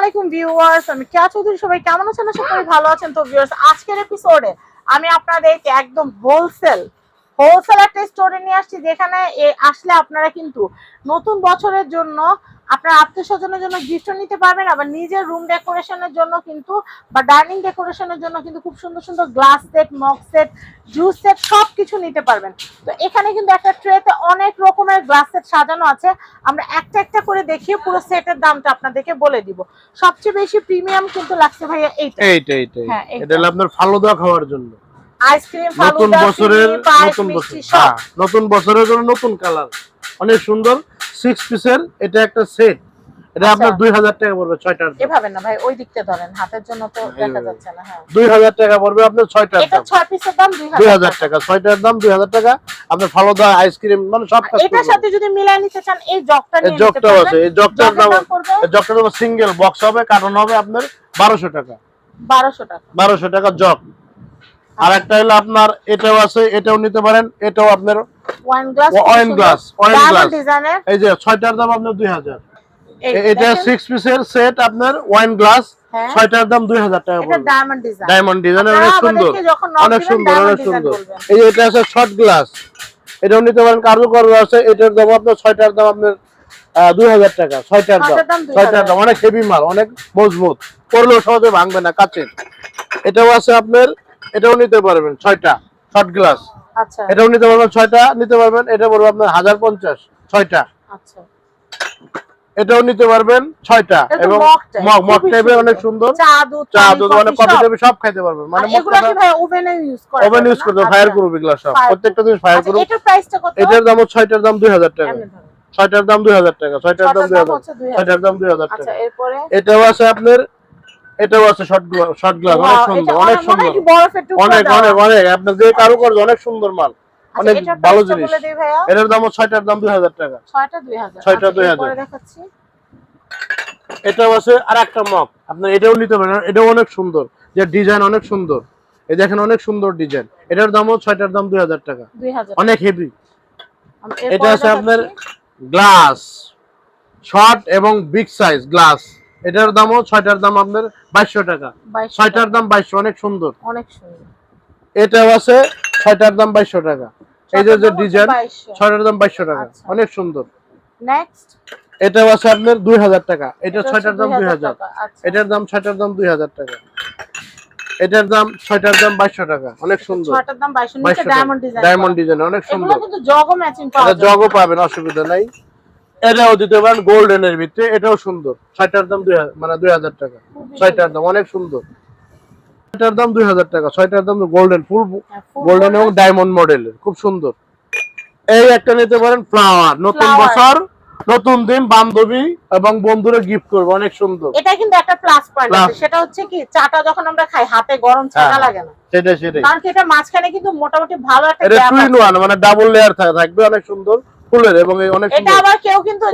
আলাইকুম ভিউয়ার্স আমি কেয়া চৌধুরী, সবাই কেমন আছেন? করি ভালো আছেন। তো ভিউয়ার্স আজকের এপিসোডে আমি আপনাদেরকে একদম হোলসেল হোলসেল একটা স্টোরে নিয়ে আসছি যেখানে আসলে আপনারা কিন্তু নতুন বছরের জন্য আপনার আত্মীয় স্বজনের জন্য গিফট নিতে পারবেন আবার নিজের রুম ডেকোরেশনের জন্য কিন্তু বা ডাইনিং ডেকোরেশনের জন্য কিন্তু খুব সুন্দর সুন্দর glass set mug set juice set সব কিছু নিতে পারবেন। তো এখানে কিন্তু একটা ট্রেতে অনেক রকমের গ্লাস সেট সাজানো আছে। আমরা একটা একটা করে দেখিয়ে পুরো সেটের দামটা আপনাদেরকে বলে দিব। সবচেয়ে বেশি প্রিমিয়াম কিন্তু লাগছে ভাইয়া এইটা। এইটা এইটা হ্যাঁ। এটা হলো আপনার ফালুদা খাওয়ার জন্য। আইসক্রিম নতুন বছরের নতুন বছর। মিষ্টি সব। হ্যাঁ, নতুন বছরের জন্য নতুন কালার। অনেক সুন্দর। সিক্স পিসের এটা একটা সেট এটা আচ্ছা। আপনার টাকা পড়বে ছয়টার দাম এভাবে না ভাই ওই দিকটা ধরেন। হাতের জন্য তো দেখা যাচ্ছে না হ্যাঁ। টাকা পড়বে আপনার এটা পিসের দাম দাম টাকা। আপনার ফালুদা আইসক্রিম মানে সব কাজ এটার সাথে যদি মিলাই নিতে চান এই জগটা নিয়ে নিতে জগটাও আছে। এই জগটার দাম দাম জগটার দাম সিঙ্গেল বক্স হবে কার্টন হবে আপনার বারোশো টাকা। বারোশো টাকা। বারোশো টাকা জগ। আর একটা হলো আপনার এটাও আছে এটাও নিতে পারেন এটাও আপনার wine glass wine glass glass এই যে ছয়টার দাম আপনার দুই হাজার। এটা সিক্স পিসের সেট আপনার ওয়াইন গ্লাস হ্যাঁ। ছয়টার দাম দুই হাজার টাকা ডায়মন্ড ডিজাইন অনেক সুন্দর। অনেক সুন্দর অনেক সুন্দর। এই যে এটা আছে শর্ট গ্লাস এটাও নিতে পারেন কার্যকর আছে এটার দাম আপনার ছয়টার দাম আপনার দুই হাজার টাকা ছয়টার দাম। ছয়টার দাম 2000 ছয়টার দাম অনেক হেভি মাল অনেক মজবুত। করলেও সহজে ভাঙবে না কাচের। এটাও আছে আপনার এটাও নিতে পারবেন ছয়টা শর্ট গ্লাস আচ্ছা। এটাও নিতে পারবেন ছয়টা নিতে পারবেন এটা পড়বে আপনার হাজার পঞ্চাশ ছয়টা। আচ্ছা। এটাও নিতে পারবেন ছয়টা এবং মগ মগ টাইপের। অনেক সুন্দর। চা দুধ মানে কফি সব। খাইতে পারবেন। মানে ওভেনে ইউজ ওভেন ইউজ করতে ফায়ার গ্রুপ এগুলো সব। প্রত্যেকটা জিনিস ফায়ার আচ্ছা গ্রুপ এটার প্রাইসটা কত? এটার দাম ছয়টার দাম দুই হাজার টাকা। ছয়টার দাম দুই হাজার টাকা ছয়টার দাম দুই হাজার। হচ্ছে 2000 ছয়টার দাম দুই হাজার আচ্ছা টাকা। এরপরে? এটাও আছে আপনার এটাও আছে শর্ট শর্ট গ্লাস অনেক সুন্দর অনেক সুন্দর। বরফের টুকরা অনেক অনেক অনেক। আপনার যে কারুকার্য অনেক সুন্দর মাল। আচ্ছা, অনেক ভালো জিনিস। এটার দাম ছয়টার দাম দুই হাজার টাকা। ছয়টা দুই হাজার। আচ্ছা, 2000 এরপরে দেখাচ্ছি। এটাও আছে আর একটা মগ আপনার এটাও নিতে পারেন এটাও অনেক সুন্দর। যে ডিজাইন অনেক সুন্দর। এই দেখেন অনেক সুন্দর ডিজাইন এটার দামও ছয়টার দাম দুই হাজার টাকা। অনেক হেভি এটা আছে আপনার গ্লাস শর্ট এবং বিগ সাইজ গ্লাস এটার দামও ছয়টার দাম আপনার বাইশশো টাকা। ছয়টার দাম বাইশশো অনেক সুন্দর। অনেক সুন্দর। এটাও আছে ছয়টার দাম বাইশশো টাকা। এই যে ডিজাইন ছয়টার দাম বাইশশো টাকা। আচ্ছা। অনেক সুন্দর। নেক্সট এটাও আছে আপনার দুই হাজার টাকা। এটা ছয়টার দাম দুই হাজার। আচ্ছা এটার দাম ছয়টার দাম দুই হাজার টাকা। এটার দাম ছয়টার দাম বাইশশো টাকা। অনেক সুন্দর। ছয়টার দাম ডায়মন্ড ডিজাইন ডায়মন্ড ডিজাইন অনেক সুন্দর। জগও পাবেন অসুবিধা নাই। এটাও দিতে পারেন গোল্ডেন এর ভিতরে। এটাও সুন্দর। ছয়টার দাম দুই হাজার মানে দুই হাজার টাকা। ছয়টার দাম অনেক সুন্দর। ছয়টার দাম দুই হাজার টাকা। ছয়টার দাম গোল্ডেন ফুল হ্যাঁ, গোল্ডেন এবং ডায়মন্ড মডেলের খুব সুন্দর। এই একটা নিতে পারেন ফ্লাওয়ার নতুন বছর নতুন দিন বান্ধবী এবং বন্ধুরা গিফট করবে। অনেক সুন্দর। এটা কিন্তু একটা প্লাস পয়েন্ট আছে। সেটা হচ্ছে কি চাটা যখন আমরা খাই হাতে গরম ছাকা হ্যাঁ। লাগে না। সেটাই সেটাই। কারণ এটা মাঝখানে কিন্তু মোটামুটি ভালো একটা এটা ওয়ান মানে ডাবল লেয়ার থাকবে অনেক সুন্দর। ফুলের এবং এই অনেক এটা আবার কেউ কিন্তু।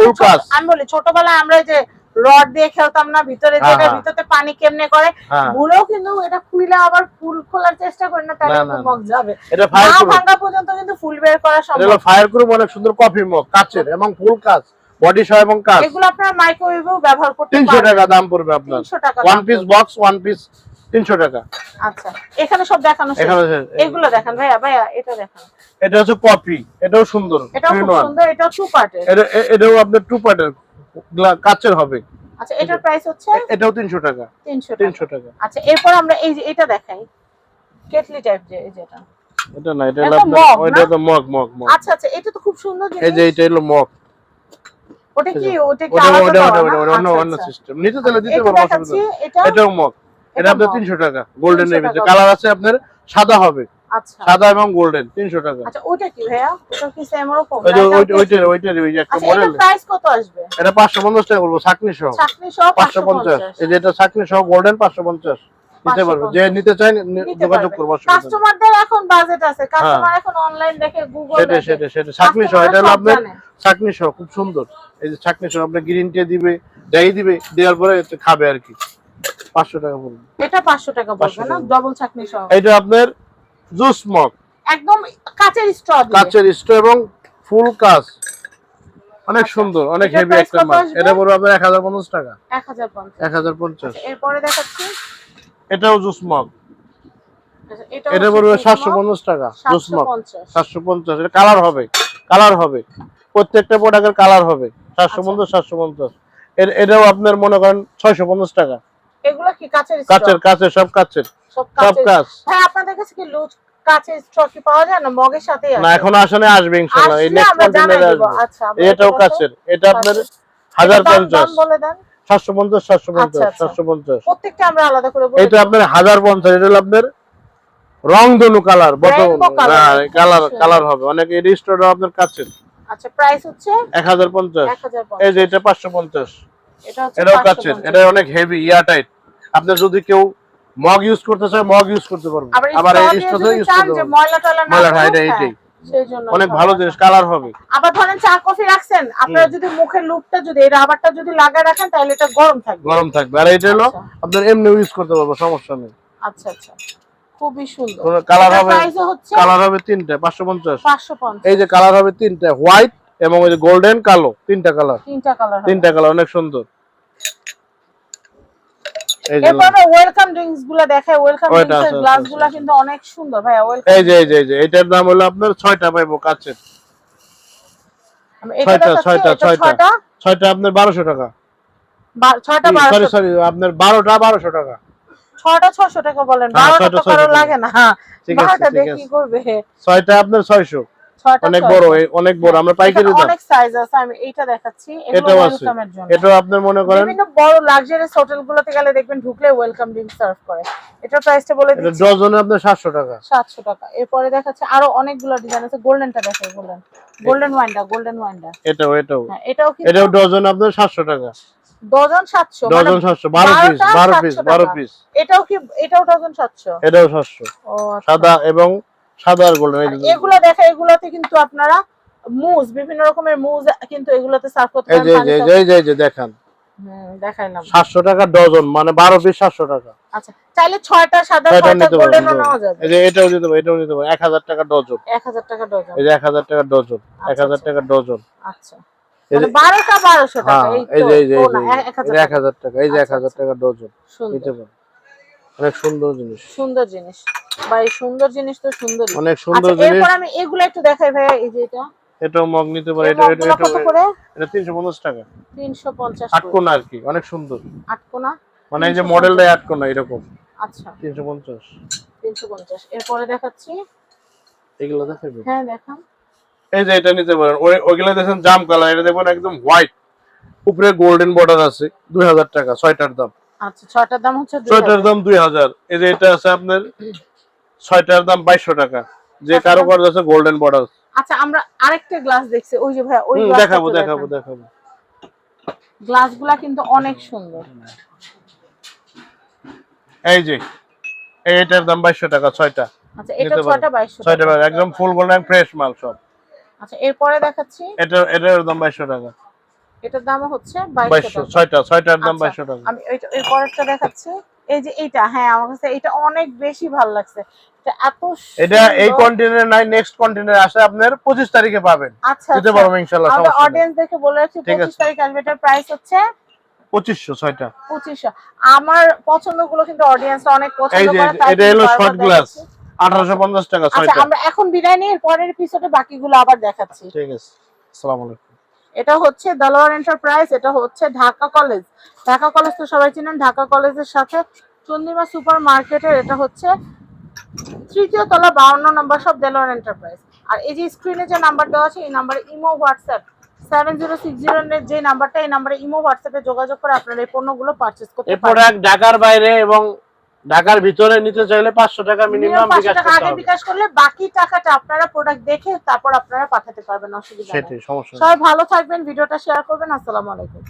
আমি বলি ছোটবেলায় আমরা যে রড দিয়ে খেলতাম না ভিতরে হ্যাঁ, যেটা হ্যাঁ। ভিতরে পানি কেমনে করে হ্যাঁ। ভুলেও কিন্তু এটা খুলে আবার ফুল খোলার চেষ্টা করি না তাহলে মগ যাবে। এটা ফায়ার প্রুফ ভাঙা পর্যন্ত কিন্তু ফুল বের করা এটা সম্ভব। হলো ফায়ার প্রুফ অনেক সুন্দর কফি মগ কাচের এবং ফুল কাজ বডি সহ এবং কাজ। এগুলো আপনারা মাইক্রোওয়েভেও ব্যবহার করতে তিনশো পারবেন। টাকা দাম পড়বে আপনার। 300 টাকা one piece box one piece তিনশো টাকা। আচ্ছা এখানে সব দেখানো এখানে এগুলো দেখান ভাইয়া ভাইয়া এটা দেখান। এটা হচ্ছে কপি এটাও সুন্দর এটাও খুব সুন্দর এটাও টু পার্টের এটা- এটাও আপনার টু পার্টের কাচের হবে। আচ্ছা এটার প্রাইস হচ্ছে? এটাও তিনশো টাকা। তিনশো তিনশো টাকা। আচ্ছা এরপর আমরা এই যে এটা দেখাই। কেটলি টাইপ যে যেটা। এটা না এটা এটা আপনার ওইটা তো মগ মগ মগ। আচ্ছা আচ্ছা এটা তো খুব সুন্দর এই যে এটা হলো মগ। ওটা কি? ওটা কি আলাদা ওটা ওটা অন্য আচ্ছা, অন্য আচ্ছা। সিস্টেম নিতে তাহলে দিতে পারব এটা এটাও মগ। এটা আপনার mug। তিনশো টাকা গোল্ডেন এর ভিতরে কালার আছে আপনার সাদা হবে। আচ্ছা। সাদা এবং গোল্ডেন তিনশো টাকা। আচ্ছা ওটা কি ভাইয়া? ওটা কি সেম রকম ওই যে এটা ওইটা- কি- ওইটার ওইটার ওই যে একটা আচ্ছা মডেল এটার প্রাইস কত আসবে? এটা টাকা বলব সহ। সহ এই যে এটা চাকনি সহ গোল্ডেন পাঁচশো পঞ্চাশ। নিতে পারবে। যে নিতে নি- যোগাযোগ করব অসুবিধা নেই। কাস্টমারদের এখন বাজেট আছে। কাস্টমার এখন অনলাইন দেখে গুগল সেটা সেটা সেটা চাকনি সহ এটা হলো আপনার সহ খুব সুন্দর। এই যে চাকনি সহ আপনার গ্রিন টি দিবে যাই দিবে দেওয়ার পরে খাবে আর কি। পাঁচশো টাকা পড়বে এটা 500 টাকা 500 পড়বে না। ডবল চাকনি সহ। এটা আপনার জুস মগ। একদম কাচের স্ট্র দিয়ে। কাচের স্টো এবং ফুল কাজ অনেক আচ্ছা। সুন্দর অনেক হেভি একটা মাল। এটা পড়বে আপনার এক হাজার পঞ্চাশ টাকা। এক হাজার পঞ্চাশ। এক হাজার পঞ্চাশ। আচ্ছা, এরপরে দেখাচ্ছি। এটাও জুস মগ। আচ্ছা, এটা পড়বে juice সাতশো mug, পঞ্চাশ টাকা জুস মগ। 750 সাতশো পঞ্চাশ এটা কালার হবে কালার হবে। প্রত্যেকটা প্রোডাক্টের কালার হবে। সাতশো আচ্ছা। পঞ্চাশ সাতশো পঞ্চাশ। এর এটাও আপনার মনে করেন ছয়শো পঞ্চাশ টাকা। কাচের কাচের কাচের সব কাচের। সব কাচ। ভাই আপনাদের কাছে কি লুজ কাচের স্টক কি পাওয়া যায় না? মগের সাথেই না এখন আসলে আসবে ইনশাল্লাহ। এই নেক্সট কন্টেনারে আসবে। আচ্ছা এটাও এটা কাচের। এটা আপনার কাচের। হাজার দাম- পঞ্চাশ। দাম বলে দেন। সাতশো পঞ্চাশ সাতশো পঞ্চাশ আচ্ছা, আচ্ছা। সাতশো পঞ্চাশ। প্রত্যেকটা আমরা আলাদা করে বলে এটা দেব। আপনার হাজার পঞ্চাশ এটা হলো আপনার রং ধনু কালার Rainbow colour। কালার আচ্ছা। কালার হবে। অনেক রিস্টোরটা আপনার কাছের আচ্ছা প্রাইস হচ্ছে এক হাজার পঞ্চাশ। এক হাজার এই যে এটা পাঁচশো পঞ্চাশ। এটা হচ্ছে এটাও 550 এটা অনেক হেভি ইয়ারটাইট আপনি যদি কেউ মগ ইউজ করতে চায় মগ ইউজ করতে পারবে। আবার ইউজ করতে পারবে। ময়লা টয়লা না ময়লা, হ্যাঁ, এটা। অনেক ভালো জিনিস কালার হবে। আবার ধরেন চা কফি রাখছেন আপনারা যদি মুখের লুপটা যদি এই রাবারটা যদি লাগায় রাখেন তাহলে এটা গরম থাকবে। গরম থাকবে। আর এটা হলো আচ্ছা। আপনার এমনি ইউজ করতে পারবে সমস্যা নেই। আচ্ছা আচ্ছা। খুবই সুন্দর। কালার হবে কালার হবে তিনটা পাঁচশো পঞ্চাশ। 550 এই যে কালার হবে তিনটা হোয়াইট এবং ওই যে গোল্ডেন কালো তিনটা কালার। তিনটা কালার তিনটা কালার অনেক সুন্দর। এরপর ওয়েলকাম ড্রিঙ্কসগুলো দেখাই। ওয়েলকাম ড্রিঙ্কস এর গ্লাস আছে, কিন্তু অনেক সুন্দর ভাইয়া ওয়েলকাম এই যে এই যে এই যে এটার দাম হলো আপনার ছয়টা পাইবো কাছের এটা ছয়টা, দেখাচ্ছি, ছয়টা, এটা ছয়টা। ছয়টা। ছয়টা আপনার বারোশো টাকা। সরি সরি আপনার বারোটা বারোশো টাকা। ছয়টা ছশো টাকা বলেন তো কারও লাগে না। ঠিক আছে, ঠিক আছে। কি করবে? আপনার ছয়শো। ছয়টা অনেক বড় অনেক বড় আমরা পাইকারি দাম। অনেক সাইজ আছে আমি এইটা দেখাচ্ছি এটাও আছে। এটাও আপনার মনে করেন? বিভিন্ন বড় লাক্সারিয়াস হোটেল গুলোতে গেলে দেখবেন ঢুকলে ওয়েলকাম ড্রিঙ্ক সার্ভ করে। এটার প্রাইসটা বলে এটা দিচ্ছি। ডজনে আপনার সাতশো টাকা। সাতশো টাকা। এরপরে দেখাচ্ছে আরও অনেকগুলো ডিজাইন আছে। গোল্ডেনটা দেখো গোল্ডেন গোল্ডেন ওয়াইনটা গোল্ডেন ওয়াইনটা এটাও এটাও। হ্যাঁ এটাও কি এটাও ডজন আপনার সাতশো টাকা। ডজন সাতশো ডজন সাতশো বারো পিস বারোটা বারো পিস 700 বারো পিস এটাও কি এটাও ডজন সাতশো? এটাও সাতশো। ও আচ্ছা। সাদা এবং সাদা আর গোল্ডেন এগুলো দেখা এগুলোতে কিন্তু আপনারা মুজ বিভিন্ন রকমের মুজ কিন্তু এগুলোতে সার্ভ করতে পারেন এই যে, এই যে এই যে দেখান। দেখাইলাম সাতশো টাকা ডজন মানে পিস টাকা। আচ্ছা চাইলে সাদা যাবে। এই যে এটাও দিতে এটাও পারব এক হাজার টাকা ডজন। এক হাজার টাকা ডজন। এই যে এক হাজার টাকা ডজন আচ্ছা। টাকা ডজন। আচ্ছা। বারোটা বারোশো টাকা এই যে এই যে না, এক হাজার টাকা। এই যে এক আচ্ছা, হাজার আচ্ছা। টাকা ডজন। নিতে পারেন অনেক সুন্দর জিনিস। সুন্দর জিনিস। এই সুন্দর জিনিস তো সুন্দরই। অনেক সুন্দর আচ্ছা জিনিস। এরপর আমি এগুলো একটু দেখাই ভাইয়া এই যে এটা। মগ নিতে পারে এটা এটা এটা কত করে? এটা তিনশো পঞ্চাশ টাকা। তিনশো পঞ্চাশ আটকোনা আর কি অনেক সুন্দর। আটকোনা মানে এই যে 350 মডেলটাই আটকোনা এরকম। আচ্ছা। তিনশো পঞ্চাশ। তিনশো পঞ্চাশ। এরপরে দেখাচ্ছি। এগুলো দেখাবে হ্যাঁ দেখান এই যে এটা নিতে পারেন। ওইগুলো দেখেন জাম কালার এটা দেখবেন একদম হোয়াইট উপরে গোল্ডেন বর্ডার আছে দুই হাজার টাকা ছয়টার দাম। আচ্ছা ছয়টার দাম হচ্ছে ছয়টার দাম দুই হাজার। এই যে এটা আছে আপনার ছয়টার দাম বাইশশো টাকা। যে আচ্ছা। কারও কারও আছে গোল্ডেন বর্ডার আচ্ছা আমরা আরেকটা গ্লাস দেখছি। ওই যে ভাই ওই দেখাবো দেখাবো দেখাবো। গ্লাসগুলা কিন্তু অনেক সুন্দর। এই যে এইটার দাম টাকা ছয়টা। আচ্ছা এটা ছয়টা একদম ফুল গোল্ডেন ফ্রেশ মাল সব। আচ্ছা এরপরে দেখাচ্ছি। এটা এটার দাম বাইশশো টাকা। এটার দাম হচ্ছে ছয়টা ছয়টার দাম আচ্ছা, বাইশশো টাকা। আমি এর পরেরটা দেখাচ্ছি। এই যে এইটা হ্যাঁ আমার কাছে এটা অনেক বেশি ভালো লাগছে। এত এটা এই কন্টেনার নাই নেক্সট কন্টেনার আসে আপনার পঁচিশ তারিখে পাবেন। আচ্ছা দিতে আচ্ছা। পারব আমরা অডিয়েন্স দেখে বলে রাখছি ঠিক পঁচিশ আছে। তারিখ আসবে এটার প্রাইস হচ্ছে ছয়টা। আমার পছন্দগুলো কিন্তু অডিয়েন্স অনেক পছন্দ যে করে তাই এটা হলো শর্ট গ্লাস দেখাচ্ছি। আঠারোশো পঞ্চাশ টাকা আচ্ছা আমরা এখন বিদায় নিয়ে এর পরের এপিসোডে বাকিগুলো আবার দেখাচ্ছি। ঠিক আছে আসসালামু আলাইকুম। এটা হচ্ছে দালোয়ার এন্টারপ্রাইজ এটা হচ্ছে ঢাকা কলেজ। ঢাকা কলেজ তো সবাই চিনেন ঢাকা কলেজের সাথে চন্দিমা সুপার মার্কেটের এটা হচ্ছে তৃতীয় তলা বাউন্ন নম্বর সব দেলোয়ার এন্টারপ্রাইজ আর এই যে স্ক্রিনে যে নাম্বার দেওয়া আছে এই নাম্বারে imo WhatsApp seven zero six zero যে নাম্বারটা এই নাম্বারে ইমো হোয়াটসঅ্যাপে যোগাযোগ করে আপনারা এই পণ্যগুলো পারচেস করতে এই পারেন প্রোডাক্ট ঢাকার বাইরে এবং ঢাকার ভিতরে নিতে চাইলে পাঁচশো টাকা মিনিমাম বিকাশ টাকা করতে আগে হবে। বিকাশ করলে বাকি টাকাটা আপনারা প্রোডাক্ট দেখে তারপর আপনারা পাঠাতে পারবেন অসুবিধা নেই। সেটাই সমস্যা সবাই ভালো থাকবেন ভিডিওটা শেয়ার করবেন আসসালামু আলাইকুম।